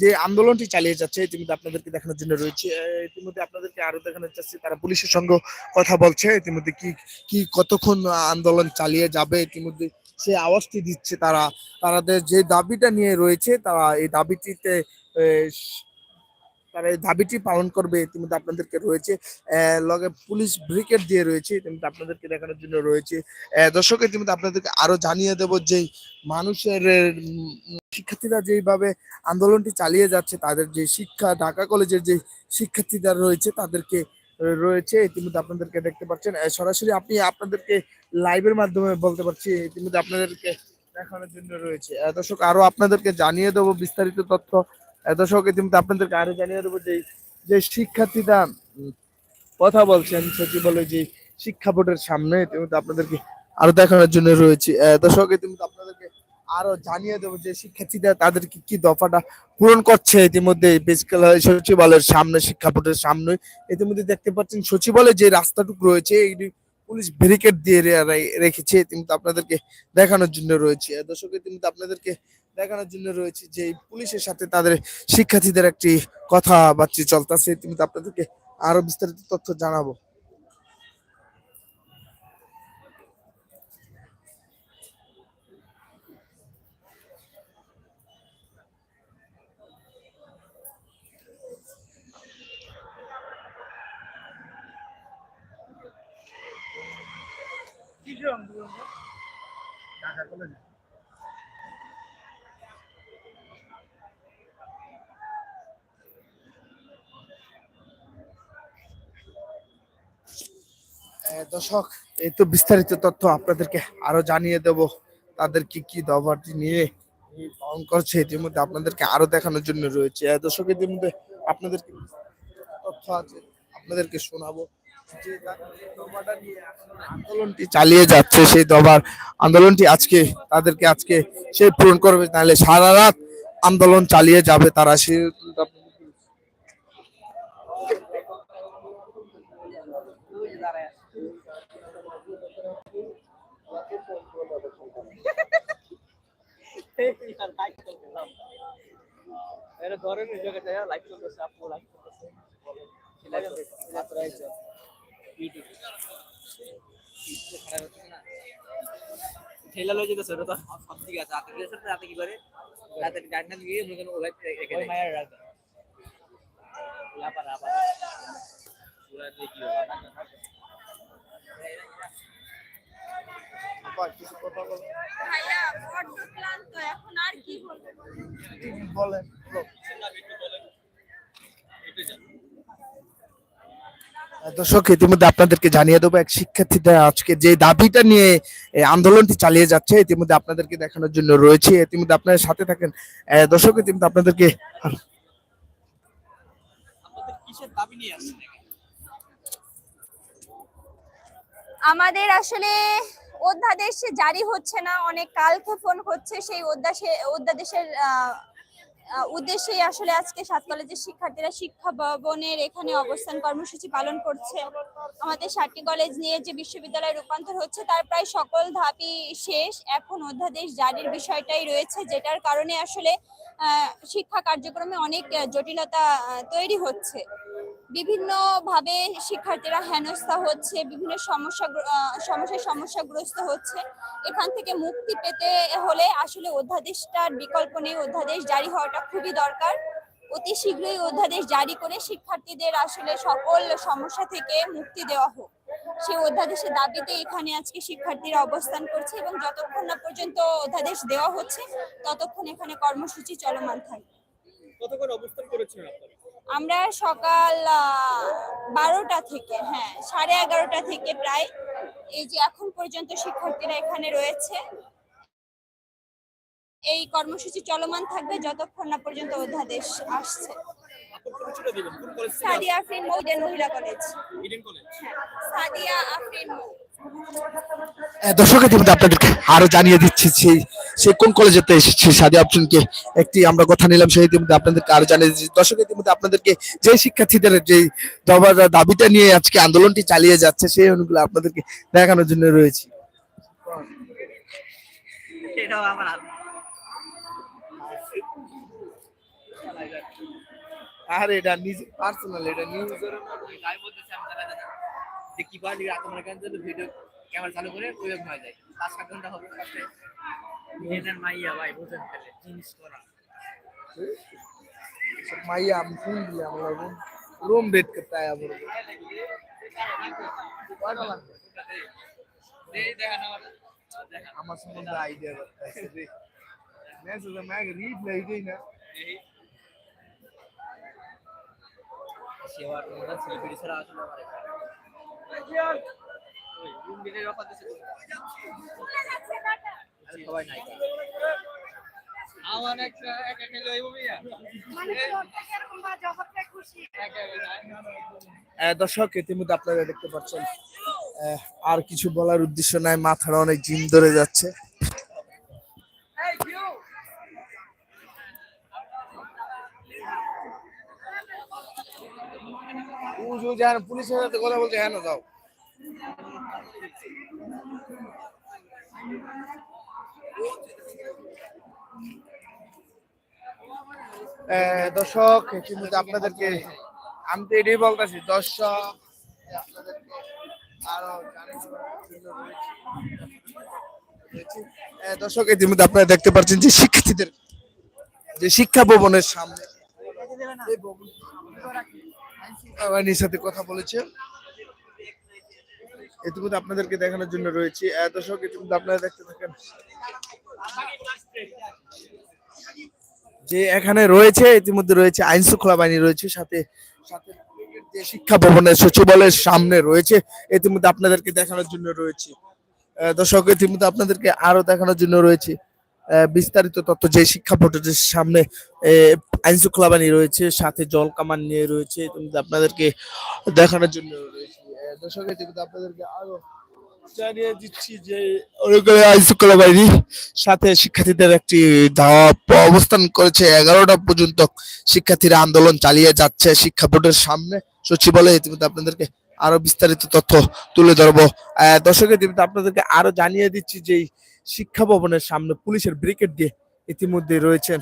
যে আন্দোলনটি চালিয়ে যাচ্ছে, ইতিমধ্যে আপনাদেরকে দেখানোর জন্য রয়েছে। ইতিমধ্যে আপনাদেরকে আরও দেখানো যাচ্ছে তারা পুলিশের সঙ্গে কথা বলছে। ইতিমধ্যে কি কি, কতক্ষণ আন্দোলন চালিয়ে যাবে? ইতিমধ্যে সে আওয়াজটি দিচ্ছে তারা। তাদের যে দাবিটা নিয়ে রয়েছে, তারা এই দাবিটিতে তারা এই দাবিটি পালন করবে ইতিমধ্যে আপনাদেরকে রয়েছে। লগে পুলিশ ব্রিগেড দিয়ে রয়েছে, ইতিমধ্যে আপনাদেরকে দেখানোর জন্য রয়েছে। দর্শক, ইতিমধ্যে আপনাদেরকে আরও জানিয়ে দেব যে মানুষের শিক্ষার্থীরা যেভাবে আন্দোলনটি চালিয়ে যাচ্ছে, তাদের যে শিক্ষা, ঢাকা কলেজের যে শিক্ষার্থীরা রয়েছে, তাদেরকে রয়েছে। ইতিমধ্যে আপনাদেরকে দেখতে পাচ্ছেন। সরাসরি আপনি আপনাদেরকে লাইভের মাধ্যমে বলতে পারছি, ইতিমধ্যে আপনাদেরকে দেখানোর জন্য রয়েছে। দর্শক, আরও আপনাদেরকে জানিয়ে দেবো বিস্তারিত তথ্য। দর্শক, ইতিমধ্যে আপনাদেরকে আরও জানিয়ে দেবো যে যে শিক্ষার্থীরা কথা বলছেন সচিবালয় যে শিক্ষা বোর্ডের সামনে, ইতিমধ্যে আপনাদেরকে আরও দেখানোর জন্য রয়েছে। দর্শক, ইতিমধ্যে আপনাদেরকে আরও জানিয়ে দেবো যে শিক্ষার্থীরা তাদের কি কি দফাটা পূরণ করছে। ইতিমধ্যে সচিবালয়ের সামনে, শিক্ষা বোর্ডের সামনে। ইতিমধ্যে দেখতে পাচ্ছেন সচিবালয় যে রাস্তাটুকু রয়েছে এটি পুলিশ ব্যারিকেড দিয়ে রেখেছে। ইতিমধ্যে আপনাদেরকে দেখানোর জন্য রয়েছে। দর্শক, ইতিমধ্যে আপনাদেরকে দেখানোর জন্য রয়েছে যে পুলিশের সাথে তাদের শিক্ষার্থীদের একটি কথাবার্তা চলতেছে। ইতিমধ্যে আপনাদেরকে আরও বিস্তারিত তথ্য জানাব। দর্শক, এই তো বিস্তারিত তথ্য আপনাদেরকে আরও জানিয়ে দেব। তাদের কি কি দফাটি নিয়ে পালন করছে ইতিমধ্যে আপনাদেরকে আরও দেখানোর জন্য রয়েছে। দর্শক, ইতিমধ্যে আপনাদেরকে তথ্য আছে, আপনাদেরকে শোনাবো। যে তারা নিয়ে আন্দোলনটি চালিয়ে যাচ্ছে সেই দফার আন্দোলনটি আজকে তাদেরকে আজকে সে পূরণ করবে তাহলে সারা রাত আন্দোলন চালিয়ে যাবে তারা। সে এই জায়গাটা লাইভ চলতেছে আপু লাইভ চলতেছে ঠেলা লয়ে যেতেছে ওটা তো। সব আছে রাতে গেছে রাতে কি করে রাতে গার্ডেন গিয়ে মনে করেন ওলাই রেখে মায়ের রাখবে লাপা লাপা পুরা হবে ভাইয়া বড্ড ক্লান্ত এখন আর কি বলব? বলেন। দর্শক ইতিমধ্যে আপনাদেরকে জানিয়ে দেবো এক শিক্ষার্থীরা আজকে যে দাবিটা নিয়ে আন্দোলনটি চালিয়ে যাচ্ছে ইতিমধ্যে আপনাদেরকে দেখানোর জন্য রয়েছে। ইতিমধ্যে আপনার সাথে থাকেন। দর্শক ইতিমধ্যে আপনাদেরকে আপনাদের আমাদের আসলে অধ্যাদেশ জারি হচ্ছে না অনেক কালকে ফোন হচ্ছে সেই অধ্যাদেশে অধ্যাদেশের আহ, উদ্দেশ্যেই আসলে আজকে সাত কলেজের শিক্ষার্থীরা শিক্ষা ভবনের এখানে অবস্থান কর্মসূচি পালন করছে। আমাদের সাতটি কলেজ নিয়ে যে বিশ্ববিদ্যালয় রূপান্তর হচ্ছে, তার প্রায় সকল ধাপই শেষ। এখন অধ্যাদেশ জারির বিষয়টাই রয়েছে, যেটার কারণে আসলে শিক্ষা কার্যক্রমে অনেক জটিলতা তৈরি হচ্ছে। বিভিন্ন ভাবে শিক্ষার্থীরা হেনস্থা হচ্ছে, বিভিন্ন সমস্যা সমস্যায় সমস্যাগ্রস্ত হচ্ছে। এখান থেকে মুক্তি পেতে হলে আসলে অধ্যাদেশটার বিকল্প নেই। অধ্যাদেশ জারি হওয়াটা খুবই দরকার। অতি শীঘ্রই অধ্যাদেশ জারি করে শিক্ষার্থীদের আসলে সকল সমস্যা থেকে মুক্তি দেওয়া হোক। সেই অধ্যাদেশের দাবিতে এখানে আজকে শিক্ষার্থীরা অবস্থান করছে এবং যতক্ষণ না পর্যন্ত অধ্যাদেশ দেওয়া হচ্ছে, ততক্ষণ এখানে কর্মসূচি চলমান থাকবে। কতক্ষণ অবস্থান করেছেন আপনারা? আমরা সকাল বারোটা থেকে হ্যাঁ সাড়ে এগারোটা থেকে প্রায় এই যে এখন পর্যন্ত শিক্ষার্থীরা এখানে রয়েছে। এই কর্মসূচি চলমান থাকবে যতক্ষণ না পর্যন্ত অধ্যাদেশ আসছে। থেকে সাদিয়া আফরিন মহিলা কলেজ ইডেন কলেজ হ্যাঁ সাদিয়া আফরিন দর্শক ইতিমধ্যে আপনাদেরকে আরও জানিয়ে দিচ্ছি সেই সে কোন কলেজেতে এসেছে? সাদি অপশনকে একটি আমরা কথা নিলাম সেই ইতিমধ্যে আপনাদেরকে আরও জানিয়ে দিচ্ছি দর্শক ইতিমধ্যে আপনাদেরকে যে শিক্ষার্থীদের যে দবা- দাবিটা নিয়ে আজকে আন্দোলনটি চালিয়ে যাচ্ছে সেই অনুগুলো আপনাদেরকে দেখানোর জন্য রয়েছে। এটাও আমার আর এটা নিজে পার্সোনাল এটা বলতেছে আমি জানা জানা যে কি মনে করেন যদি ভিডিও ক্যামেরা চালু করে প্রয়োগ হয়ে যায়। পাঁচ সাত ঘণ্টা হবে মেয়েদের মাইয়া ভাই বুঝেন পেলে জিনিস করা। মাইয়া আমি ফোন দিলাম লাগবো? রুম ডেট করতে আয়া বলব আমার সম্বন্ধে আইডিয়া করতে মেসেজ সবাই নাই। আমার একটা মিয়া। দর্শক ইতিমধ্যে আপনারা দেখতে পাচ্ছেন আহ, আর কিছু বলার উদ্দেশ্য নাই মাথাটা অনেক জিম ধরে যাচ্ছে। পুলিশের সাথে কথা বলছে হ্যাঁ যাও। আহ, দর্শক ইতিমধ্যে আপনাদেরকে আমি তো এটাই বলতেছি, দর্শক। দর্শক ইতিমধ্যে আপনারা দেখতে পাচ্ছেন যে শিক্ষার্থীদের, যে শিক্ষা ভবনের সামনে সাথে কথা বলেছে ইতিমধ্যে আপনাদেরকে দেখানোর জন্য রয়েছে দর্শক ইতিমধ্যে আপনারা দেখতে থাকেন যে এখানে রয়েছে, ইতিমধ্যে রয়েছে আইন শৃঙ্খলা বাহিনী রয়েছে, সাথে সাথে যে শিক্ষা ভবনের সচিবালয়ের সামনে রয়েছে, ইতিমধ্যে আপনাদেরকে দেখানোর জন্য রয়েছে। দর্শক, ইতিমধ্যে আপনাদেরকে আরও দেখানোর জন্য রয়েছে বিস্তারিত তথ্য যে শিক্ষা বোর্ডের সামনে আইন শৃঙ্খলা বাহিনী রয়েছে, সাথে জল কামান নিয়ে রয়েছে, ইতিমধ্যে আপনাদেরকে দেখানোর জন্য রয়েছে। দর্শক, ইতিমধ্যে আপনাদেরকে আরও জানিয়ে দিচ্ছি যে অনেকগুলো আইন বাহিনী সাথে শিক্ষার্থীদের একটি ধাপ অবস্থান করেছে। এগারোটা পর্যন্ত শিক্ষার্থীরা আন্দোলন চালিয়ে যাচ্ছে। শিক্ষা বোর্ডের সামনে সচিবালয়ে ইতিমধ্যে আপনাদেরকে আরও বিস্তারিত তথ্য তুলে ধরবো। দর্শক, ইতিমধ্যে আপনাদেরকে আরও জানিয়ে দিচ্ছি যে শিক্ষা ভবনের সামনে পুলিশের ব্রিগেড দিয়ে ইতিমধ্যে রয়েছেন